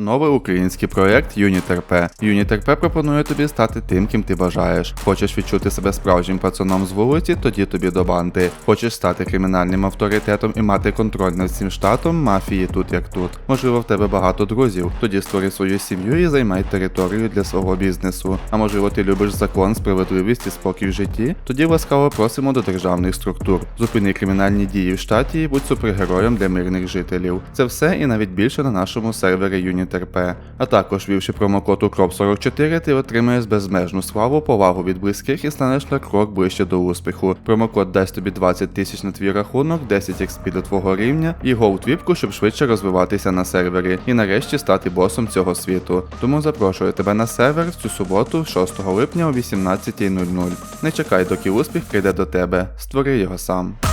Новий український проект UnitRP. UnitRP пропонує тобі стати тим, ким ти бажаєш. Хочеш відчути себе справжнім пацаном з вулиці, тоді тобі до банди. Хочеш стати кримінальним авторитетом і мати контроль над всім штатом, мафії тут як тут. Можливо, в тебе багато друзів. Тоді створюй свою сім'ю і займай територію для свого бізнесу. А можливо, ти любиш закон, справедливість і спокій в житті? Тоді ласкаво просимо до державних структур. Зупини кримінальні дії в штаті і будь супергероєм для мирних жителів. Це все і навіть більше на нашому сервері UnitRP. А також ввівши промокод UKROP44, ти отримаєш безмежну славу, повагу від близьких і станеш на крок ближче до успіху. Промокод дасть тобі 20 тисяч на твій рахунок, 10 XP до твого рівня і голд віпку, щоб швидше розвиватися на сервері і нарешті стати босом цього світу. Тому запрошую тебе на сервер в цю суботу, 6 липня о 18.00. Не чекай, доки успіх прийде до тебе. Створи його сам.